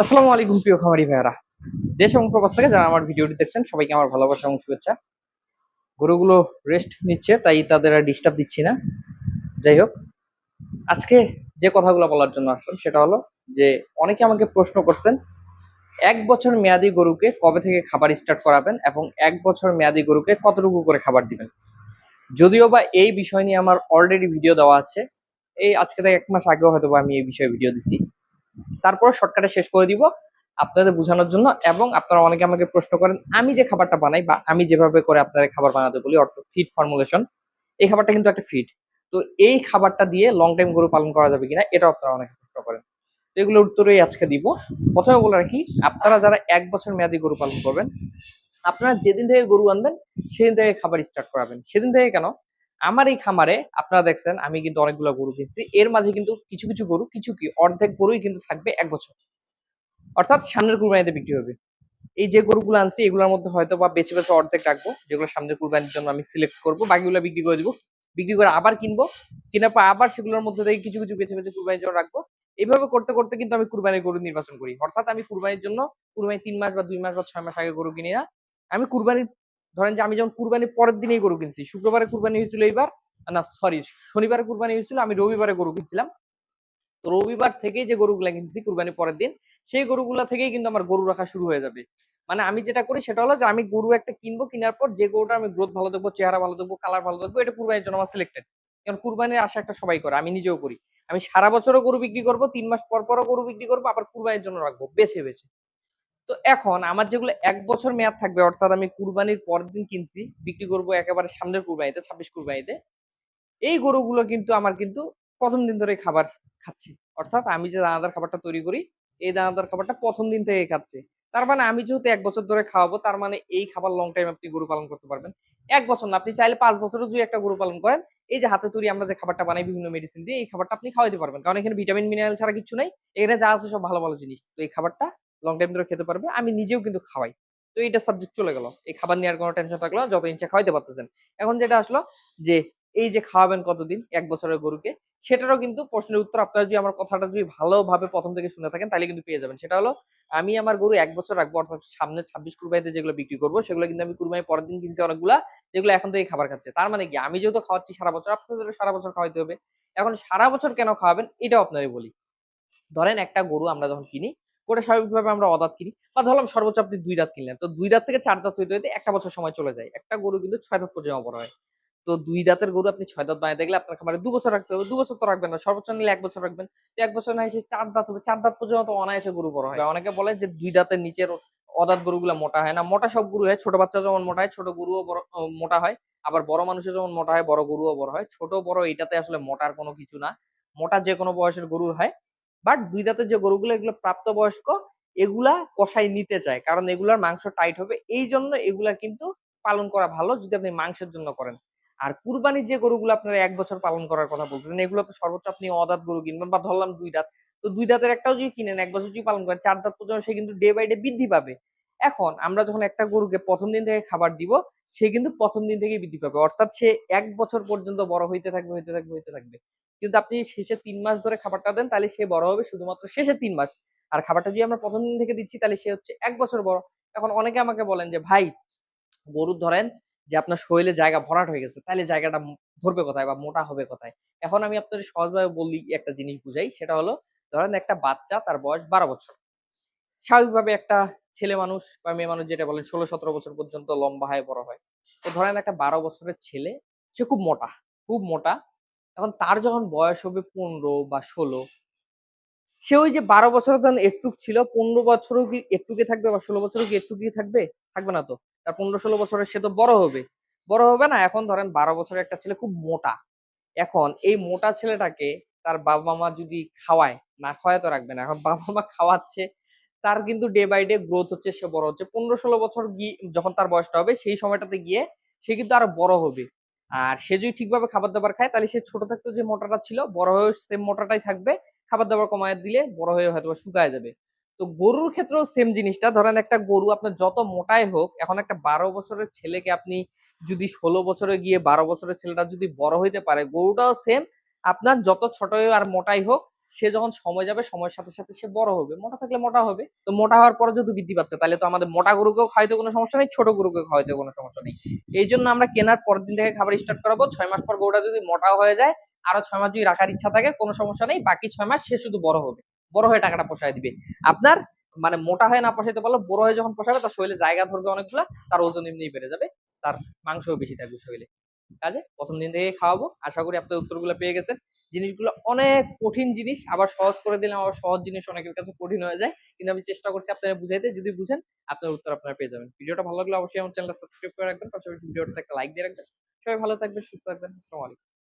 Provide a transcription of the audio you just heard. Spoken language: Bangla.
আসসালামু আলাইকুম, প্রিয় খামারি ভাইয়ারা। দেশ এবং প্রবাস থেকে যারা আমার ভিডিওটি দেখছেন, সবাইকে আমার ভালোবাসা এবং শুভেচ্ছা। গরুগুলো রেস্ট নিচ্ছে, তাই তাদের আর ডিস্টার্ব দিচ্ছি না। যাই হোক, আজকে যে কথাগুলো বলার জন্য আসলাম, সেটা হলো যে অনেকে আমাকে প্রশ্ন করছেন, এক বছর মেয়াদি গরুকে কবে থেকে খাবার স্টার্ট করাবেন এবং এক বছর মেয়াদি গরুকে কতটুকু করে খাবার দিবেন? যদিও বা এই বিষয় নিয়ে আমার অলরেডি ভিডিও দেওয়া আছে, এই আজকে থেকে এক মাস আগেও হয়তো আমি এই বিষয়ে ভিডিও দিছি। তারপর শর্টকাটে শেষ করে দিব আপনাদের বোঝানোর জন্য এবং আপনারা অনেকে আমাকে প্রশ্ন করেন, আমি যে খাবারটা বানাই বা আমি যেভাবে করে আপনাদের খাবার বানাতে বলি, অর্থাৎ ফিড ফর্মুলেশন এই খাবারটা কিন্তু একটা ফিড তো এই খাবারটা দিয়ে লং টাইম গরু পালন করা যাবে কিনা, এটাও আপনারা অনেকে প্রশ্ন করেন। তো এগুলোর উত্তরেই আজকে দিব। প্রথমে বলে রাখি, আপনারা যারা এক বছর মেয়াদি গরু পালন করবেন, আপনারা যেদিন থেকে গরু আনবেন, সেদিন থেকে খাবার স্টার্ট করাবেন। সেদিন থেকে কেন? আমার এই খামারে আপনারা দেখছেন, আমি কিন্তু অনেকগুলো গরু কিনছি। এর মাঝে কিন্তু কিছু কিছু গরু, কিছু কি, অর্ধেক গরুই কিন্তু থাকবে এক বছর। অর্থাৎ সামনের কুরবানিতে বিক্রি হবে। এই যে গরুগুলো আনছি, এগুলোর মধ্যে হয়তো বা বেছে বেছে অর্ধেক রাখব। যেগুলো সামনের কুরবানির জন্য আমি সিলেক্ট করব, বাকিগুলো বিক্রি করে দিব। বিক্রি করে আবার কিনবো, কেনার পর আবার সেগুলোর মধ্যে থেকে কিছু কিছু বেছে বেছে কুরবানির জন্য রাখব। এইভাবে করতে করতে কিন্তু আমি কুরবানির গরু নির্বাচন করি। অর্থাৎ আমি কুরবানির জন্য কুরবানি তিন মাস বা দুই মাস বা ছয় মাস আগে গরু কিনি না। আমি কুরবানির ধরেন যে আমি যেমন কুরবানির পরের দিনেই গরু কিনছি, শুক্রবারে কুরবানি হয়েছিল এইবার, না সরি শনিবারে কুরবানি হয়েছিল, আমি রবিবারে গরু কিনছিলাম। তো রবিবার থেকেই যে গরুগুলা কিনছি কুরবানির পরের দিন, সেই গরুগুলা থেকেই কিন্তু আমার গরু রাখা শুরু হয়ে যাবে। মানে আমি যেটা করি সেটা হলো যে আমি গরু একটা কিনবো, কেনার পর যে গরুটা আমি গ্রোথ ভালো দেখব, চেহারা ভালো দেখব কালার ভালো দেখব, এটা কুরবানির জন্য আমার সিলেক্টেড কারণ কুরবানির আশা একটা সবাই করে, আমি নিজেও করি। আমি সারা বছরও গরু বিক্রি করব, তিন মাস পর পরও গরু বিক্রি করব, আবার কুরবানির জন্য রাখব, বেছে বেছে। তো এখন আমার যেগুলো এক বছর মেয়াদ থাকবে, অর্থাৎ আমি কুরবানির পরের দিন কিনছি, বিক্রি করব একেবারে সামনের কুরবানিতে, ছাব্বিশ কুরবানিতে, এই গরুগুলো কিন্তু আমার কিন্তু প্রথম দিন ধরে খাবার খাচ্ছে। অর্থাৎ আমি যে দানাদার খাবারটা তৈরি করি, এই দানাদার খাবারটা প্রথম দিন থেকে খাচ্ছে। তার মানে আমি যেহেতু এক বছর ধরে খাওয়াবো, তার মানে এই খাবার লং টাইম আপনি গরু পালন করতে পারবেন। এক বছর না, আপনি চাইলে পাঁচ বছরও যদি একটা গরু পালন করেন, এই যে হাতে তৈরি আমরা যে খাবারটা বানাই, বিভিন্ন মেডিসিন দিয়ে, এই খাবারটা আপনি খাওয়াতে পারবেন। কারণ এখানে ভিটামিন মিনারেল ছাড়া কিছু নাই, এখানে যা আছে সব ভালো ভালো জিনিস। তো এই খাবারটা লং টাইম ধরে খেতে পারবে, আমি নিজেও কিন্তু খাওয়াই। তো এইটা সাবজেক্ট চলে গেল। এই খাবার নেওয়ার কোনো টেনশন থাকল যত ইচ্ছা খাওয়াইতে পারতেছেন। এখন যেটা আসলো যে, এই যে খাওয়াবেন কতদিন, এক বছরের গরুকে, সেটারও কিন্তু প্রশ্নের উত্তর আপনারা যদি আমার কথাটা যদি ভালোভাবে প্রথম থেকে শুনে থাকেন, তাহলে কিন্তু পেয়ে যাবেন। সেটা হলো, আমি আমার গরু এক বছর রাখব, অর্থাৎ সামনে ছাব্বিশ কুরবানিতে যেগুলো বিক্রি করব, সেগুলো কিন্তু আমি কুরবানি পরের দিন কিনছি অনেকগুলা, যেগুলো এখন থেকে খাবার খাচ্ছে। তার মানে কি? আমি যেহেতু খাওয়াচ্ছি সারা বছর আপনাদের সারা বছর খাওয়াইতে হবে। এখন সারা বছর কেন খাওয়াবেন, এটাও আপনাদের বলি। ধরেন একটা গরু আমরা যখন কিনি ওটা স্বাভাবিকভাবে আমরা অদাঁত কিনি। বা ধরলাম সর্বোচ্চ আপনি দুই দাঁত কিনলেন, তো দুই দাঁত থেকে চার দাঁত হইতে হইতে একটা বছর সময় চলে যায়। একটা গরু কিন্তু ছয় দাঁত পর্যন্ত বড় হয়। তো দুই দাঁতের গরু আপনি ছয় দাঁত বানাইতে গেলে আপনার খামারে দু বছর রাখতে হবে, দু বছর তো রাখবেন না, সর্বোচ্চ নিলে এক বছর রাখবেন। তো এক বছর না এসে চার দাঁত হবে, চার দাঁত পর্যন্ত অনায়াসে গরু বড় হয়। অনেকে বলে যে দুই দাঁতের নিচের অদাঁত গরুগুলো মোটা হয় না, মোটা সব গরু হয়, ছোট বাচ্চা যেমন মোটা হয়, ছোট গরুও বড় মোটা হয়। আবার বড় মানুষের যেমন মোটা হয়, বড় গরুও বড় হয়। ছোট বড় এটাতে আসলে মোটার কোনো কিছু না। মোটা যে কোনো বয়সের গরু হয়। বাট দুই দাঁতের যে গরুগুলো, এগুলো প্রাপ্তবয়স্ক, এগুলা কষাই নিতে চায়। কারণ এগুলার মাংস টাইট হবে। এই জন্য এগুলা কিন্তু পালন করা ভালো যদি আপনি মাংসের জন্য করেন। আর কুরবানির যে গরুগুলো আপনারা এক বছর পালন করার কথা বলতেছেন, এগুলো তো সর্বোচ্চ আপনি অদাঁত গরু কিনবেন বা ধরলাম দুই দাঁত তো দুই দাঁতের একটাও যদি কিনেন, এক বছর যদি পালন করেন, চার দাঁত পর্যন্ত সে কিন্তু ডে বাই ডে বৃদ্ধি পাবে। এখন আমরা যখন একটা গরুকে প্রথম দিন থেকে খাবার দিব, সে কিন্তু প্রথম দিন থেকেই বৃদ্ধি পাবে। অর্থাৎ সে এক বছর পর্যন্ত বড় হইতে থাকবে হইতে থাকবে হইতে থাকবে। কিন্তু আপনি শেষে তিন মাস ধরে খাবারটা দেন, তাহলে সে বড় হবে শুধুমাত্র শেষে তিন মাস। আর খাবারটা যদি আমরা প্রথম দিন থেকে দিচ্ছি, তাহলে সে হচ্ছে এক বছর বড়। এখন অনেকে আমাকে বলেন যে, ভাই, গরুর ধরেন যে আপনার শরীরে জায়গা ভরাট হয়ে গেছে, তাহলে জায়গাটা ধরবে কোথায় বা মোটা হবে কোথায়? এখন আমি আপনাদের সহজভাবে বলি একটা জিনিস বুঝাই, সেটা হলো, ধরেন একটা বাচ্চা তার বয়স বারো বছর। স্বাভাবিকভাবে একটা ছেলে মানুষ বা মেয়ে মানুষ যেটা বলেন, ষোলো, সতেরো বছর পর্যন্ত লম্বা হয় বড় হয়। তো ধরেন একটা বারো বছরের ছেলে, সে খুব মোটা খুব মোটা। এখন তার যখন বয়স হবে পনেরো বা ষোলো, সে ওই যে বারো বছর যখন একটুক ছিল, পনেরো বছরও কি একটুকে থাকবে বা ষোলো বছরও কি একটুকি থাকবে? থাকবে না তো। তার পনেরো, ষোলো বছরের সে তো বড় হবে। বড় হবে না, এখন ধরেন বারো বছরের একটা ছেলে খুব মোটা। এখন এই মোটা ছেলেটাকে তার বাবা মা যদি খাওয়ায়, না খাওয়ায় তো রাখবে না। এখন বাবা মা খাওয়াচ্ছে তার কিন্তু ডে বাই ডে গ্রোথ হচ্ছে, সে বড় হচ্ছে। পনেরো ষোলো বছর গিয়ে যখন তার বয়সটা হবে, সেই সময়টাতে গিয়ে সে কিন্তু আরও বড় হবে। আর সে যদি ঠিকভাবে খাবার দাবার খায়, তাহলে সে ছোট থাকতে যে মোটাটা ছিল, বড় হয়ে সেম মোটাটাই থাকবে। খাবার দাবার কমায় দিলে বড় হয়ে হয়তো শুকায় যাবে। তো গরুর ক্ষেত্রেও সেম জিনিসটা। ধরেন একটা গরু আপনার যত মোটাই হোক, এখন একটা বারো বছরের ছেলেকে আপনি যদি ষোলো বছরে গিয়ে বারো বছরের ছেলেটা যদি বড় হইতে পারে, গরুটাও সেম আপনার যত ছোট আর মোটাই হোক সে যখন সময় যাবে, সময়ের সাথে সাথে সে বড় হবে। মোটা থাকলে মোটা হবে। তো মোটা হওয়ার পরে যদি বৃদ্ধি পাচ্ছে, তাহলে তো আমাদের মোটা গরুকেও খাওয়াইতে কোনো সমস্যা নেই, ছোট গরুকেও খাওয়াইতে কোনো সমস্যা নেই। এই জন্য আমরা কেনার পরের দিন থেকে খাবার স্টার্ট করাবো। ছয় মাস পর গরুটা যদি মোটা হয়ে যায় আরও ছয় মাস যদি রাখার ইচ্ছা থাকে, কোনো সমস্যা নেই। বাকি ছয় মাস সে শুধু বড় হবে। বড় হয়ে টাকাটা পোষায় দিবে। আপনার মানে মোটা হয়ে না পোষাইতে পারল, বড় হয়ে যখন পোষাবে, তার শরীরে জায়গা ধরবে অনেকগুলা, তার ওজন এমনিই বেড়ে যাবে, তার মাংসও বেশি থাকবে শরীরে। কাজে প্রথম দিন থেকে খাওয়াবো। আশা করি আপনার উত্তরগুলো পেয়ে গেছেন। জিনিসগুলো অনেক কঠিন জিনিস, আবার সহজ করে দিলে আবার সহজ জিনিস অনেকের কাছে কঠিন হয়ে যায়। কিন্তু আমি চেষ্টা করছি আপনারা বুঝাইতে, যদি বুঝেন আপনার উত্তর আপনারা পেয়ে যাবেন। ভিডিওটা ভালো লাগলে অবশ্যই আমার চ্যানেলটা সাবস্ক্রাইব করে রাখবেন, পাশাপাশি ভিডিওটা একটা লাইক দিয়ে রাখবেন। সবাই ভালো থাকবেন, সুস্থ থাকবেন, আসসালামু আলাইকুম।